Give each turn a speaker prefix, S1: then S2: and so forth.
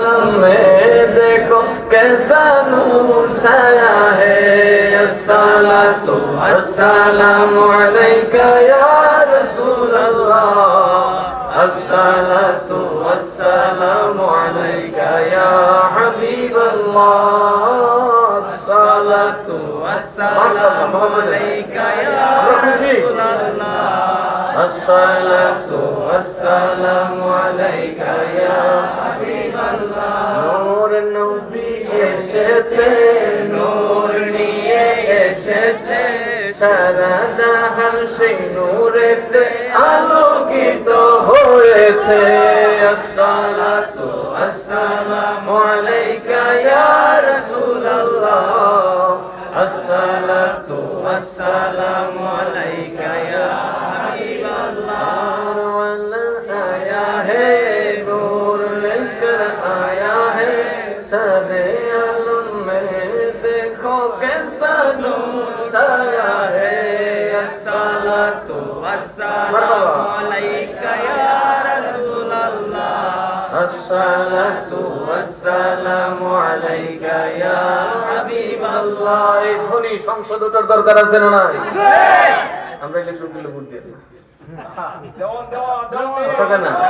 S1: में देखो कैसा नूर छाया है अस्सलातु अस्सलामु अलैका या रसूल अल्लाह अस्सलातु अस्सलामु अलैका या हबीब अल्लाह अस्सलातु अस्सलामु अलैका या रसूल والصلاة والسلام عليك يا حبيب الله. نور النبي এসেছে, নূর নিয়ে এসেছে। সারা জাহান সেই নূরেতে আলোকিত হয়েছে। আসসালাতু আসসালামু আলাইকা ইয়া রাসূলুল্লাহ। আসসালাতু আসসালামু আলাইকা सारे आलम में देखो कैसा नूर छाया है अस्सलातु वस्सलामु अलैका या रसूल अल्लाह अस्सलातु वस्सलामु अलैका या হাবিব আল্লাহ এই ধ্বনি সংসদ ওঠার দরকার আছে না নাই আমরা ইলেকশন করলে ভোট দিয়ে দিই কথা কেন দিব